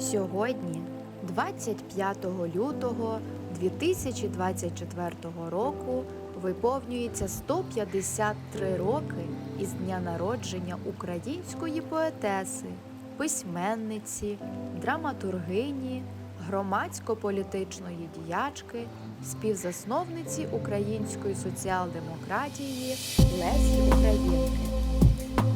Сьогодні, 25 лютого 2024 року, виповнюється 153 роки із дня народження української поетеси, письменниці, драматургині, громадсько-політичної діячки, співзасновниці української соціал-демократії Лесі Українки.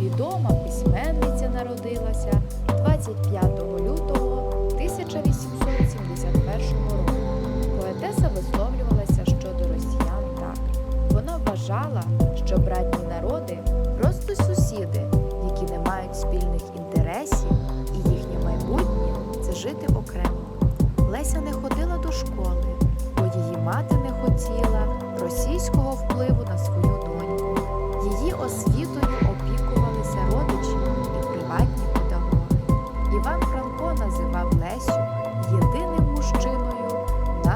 Відома письменниця народилася 25 лютого 1871 року. Поетеса висловлювалася щодо росіян так. Вона вважала, що братні народи просто сусіди, які не мають спільних інтересів, і їхнє майбутнє це жити окремо. Леся не ходила до школи, бо її мати не хотіла російського впливу на свою доньку. Її освітою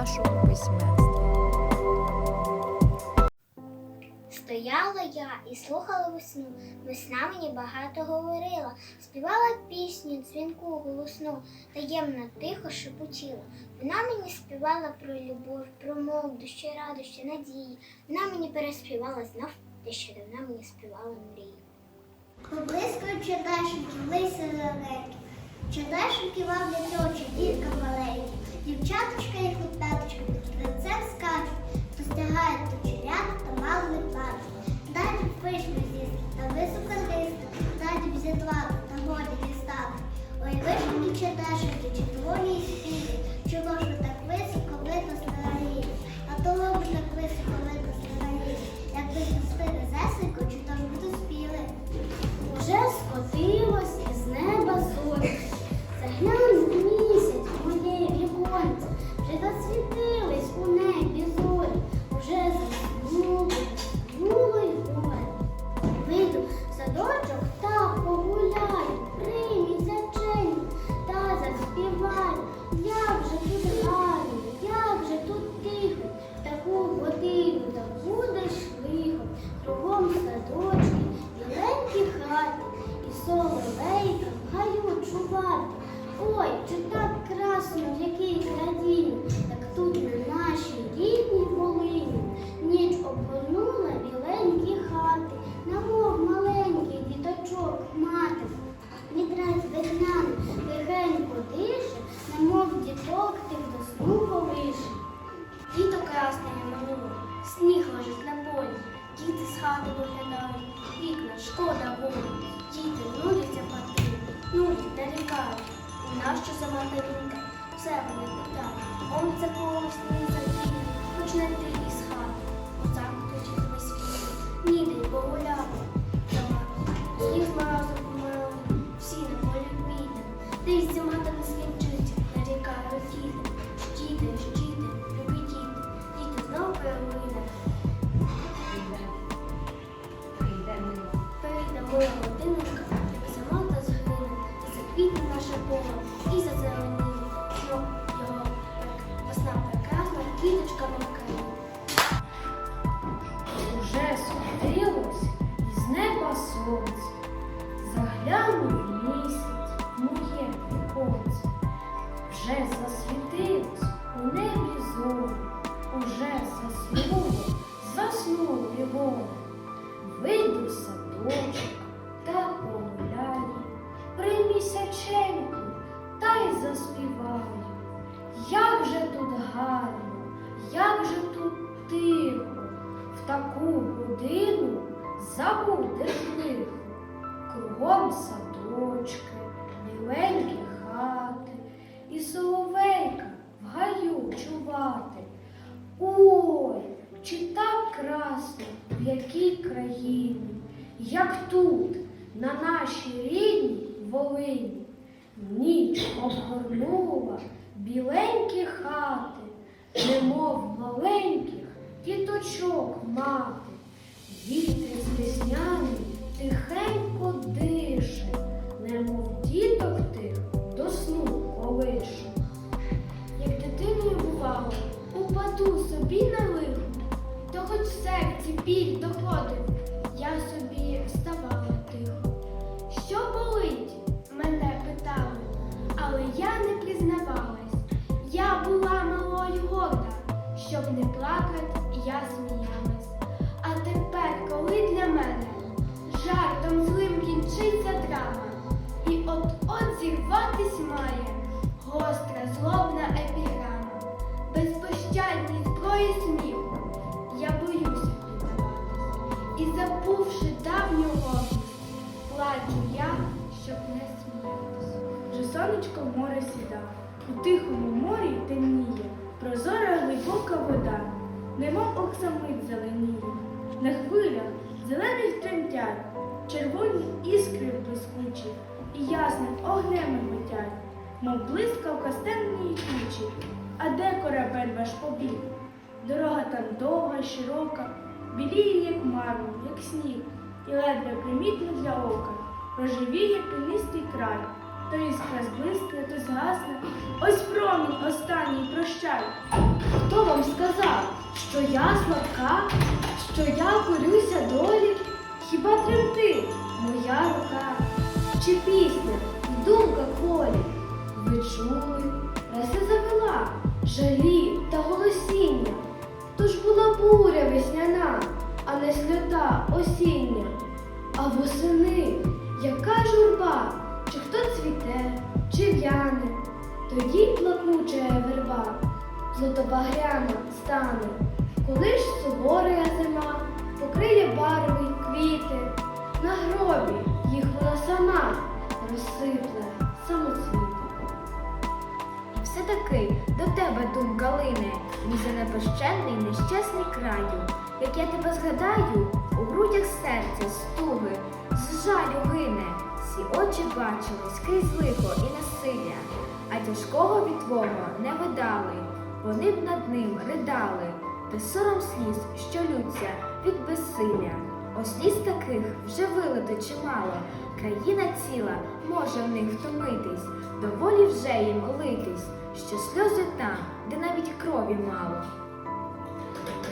в нашому письменстві. Стояла я і слухала весну. Весна мені багато говорила, співала пісню, дзвінку голосну, таємно тихо шепотіла. Вона мені співала про любов, про молодощі, радощі, надії. Вона мені переспівала знов те, що давно мені співала мрії. Поблискують чудашеньки, лиси зелененькі, чудашеньки вам для очі, дітка маленькі, дівчаточка і хлопяточка під крилцем скачуть, то стягають то черят, та мало не плачуть. Далі вийшли з'їсти, та високо листи, далі взятла та годі дістати. Ой, вишеньки чудашеньки, чи твої співи, сніг лежить на діти з хати виглядають, вікна, шкода волі, діти нудяться пати, нудять, нарікають. У нащо за материнка, все вони питають. Он це полосний задіє, хоч не ти із заснули, заснули вони. Вийду в садочок та погуляю, при місяченьку та й заспіваю. Як же тут гарно, як же тут тихо, в таку годину забудеш лихо. Кругом садочки, біленькі хати, і соловейка в гаю чувати. Якій країні, як тут, на нашій рідній Волині. Ніч обгорнула біленькі хати, немов маленьких діточок мати. Вітер весняний тихенько серці біль доходив, я собі вставала тихо. Що болить? мене питали, але я не признавалась. Я була малою горда, щоб не плакать, я сміялась. А тепер, коли для мене жартом злим кінчиться драма, і от-от зірватись має гостра, злобна епіграма, безпощадні зброї сміху, плачу я, щоб не сміятись. Вже сонечко в море сіда, у тихому морі темніє, прозора глибока вода, немов оксамит зеленіє. На хвилях зелених тремтять, червоні іскри блискучі, і ясним огнем миготять, мов блискавка стемної тучі. А де корабель ваш побіг? Дорога там довга, широка, біліє, як мармур, як сніг, і ледве примітно для ока, проживіє пінистий край. То іскра зблисне, то згасне. Ось промінь останній прощай. Хто вам сказав, що я слабка, що я борюся долі? Хіба тремтить моя рука? Чи пісня, і думка колі? Ви чули, раси завела, жалі та голосіння. То ж була буря весняна, а не сльота осіння. А восени, яка журба, чи хто цвіте, чи в'яне, тоді плакуча верба злотобагряна стане, коли ж суворая зима покриє барви квіти, на гробі їх вона сама розсипле самоцвіти. І все-таки до тебе думка лине, мій занепощений нещасний краю. Як я тебе згадаю, у грудях серця стуги, жалю гине. Всі очі бачили скрізь лихо і насилля, а тяжкого від твого не видали. Вони б над ним ридали, та сором сліз, що лються від безсилля. Ось сліз таких вже вилито чимало. Країна ціла може в них втомитись, доволі вже їм литись, що сльози там, де навіть крові мало.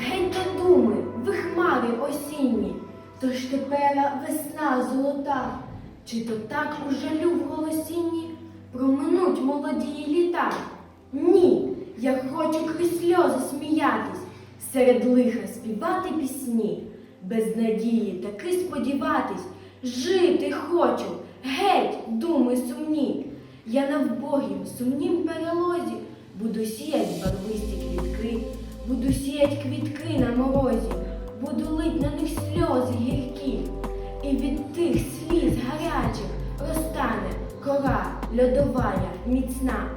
Гень та думи, ви хмари осінні, то ж тепер весна золота, чи то так у жалю в голосінні проминуть молоді літа? Ні, я хочу крізь сльози сміятись, серед лиха співати пісні, без надії таки сподіватись, жити хочу, геть, думи сумні. Я на вбогім сумнім перелозі буду сіять барвисті квітки, буду сіять квітки на морозі, буду лить на них сльози гіркі, і від тих сліз гарячих розтане кора льодовая міцна.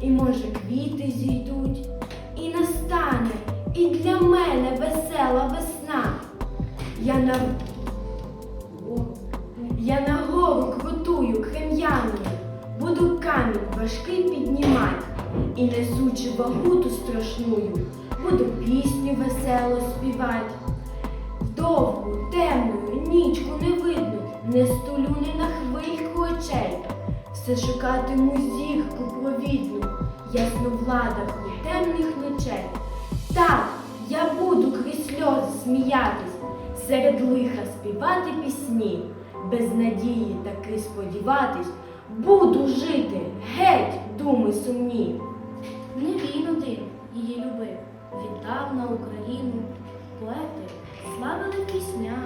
І може квіти зійдуть, і настане, і для мене весела весна. Я на я на гору крутую крем'яною, буду камінь важкий піднімать, і несучи вагуту страшную, буду пісню весело співать. Темну, нічку не видно, не столю не на хвильку очей. Все шукатиму зірку провідну, ясну владаху темних ночей. Так, я буду крізь сльози сміятись, серед лиха співати пісні, без надії таки сподіватись, буду жити, геть, думи сумні. Не він один її любив, віддав на Україну. Поети славили пісня,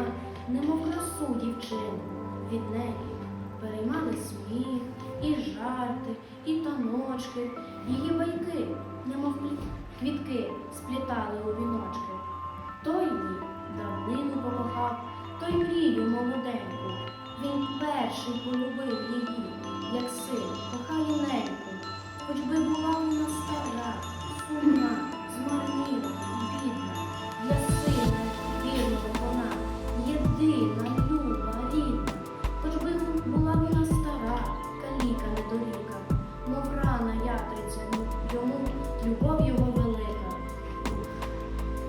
немов красу дівчину. Від неї переймали сміх, і жарти, і таночки, її байки, немов квітки, сплітали у віночки. Той ні давнину покохав, той мрію молоденьку. Він перший полюбив її, як син кохає неньку. Хоч би була вона стара, сумна, змарніла, йому, любов його велика.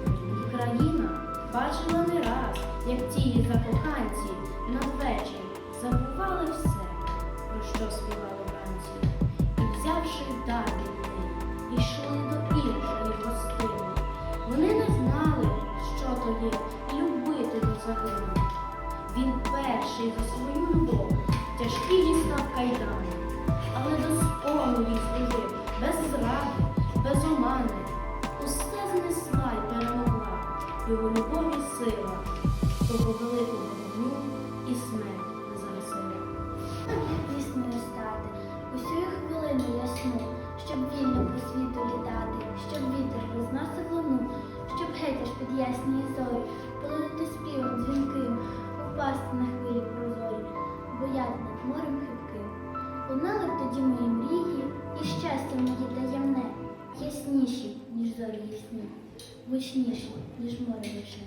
І країна бачила не раз, як ті закоханці надвечір забували все, про що співали вранці, і взявши дар від неї, йшли до іншої гостини. Вони не знали, що то є любити до загину. Він перший за свою любов тяжкі дістав кайдани, але до скону їй служив, без зради, без омани. Усе знесла й перемогла, його любов і сила, того великого ясні, гучніші, ніж море річне.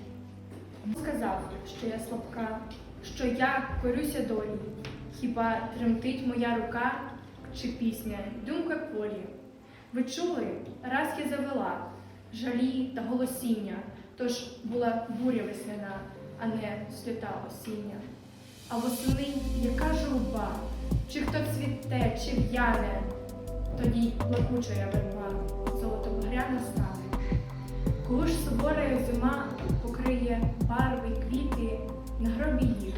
Сказав, що я слабка, що я корюся долі. Хіба тремтить моя рука чи пісня, думка полі? Ви чули, раз я завела жалі та голосіння, тож була буря весняна, а не свята осіння. А восени яка журба, чи хто цвіте, чи в'яне, тоді плакуча я верба, золотобагряна стане. Коли ж сувора зима покриє барви, квіти на гробі їх.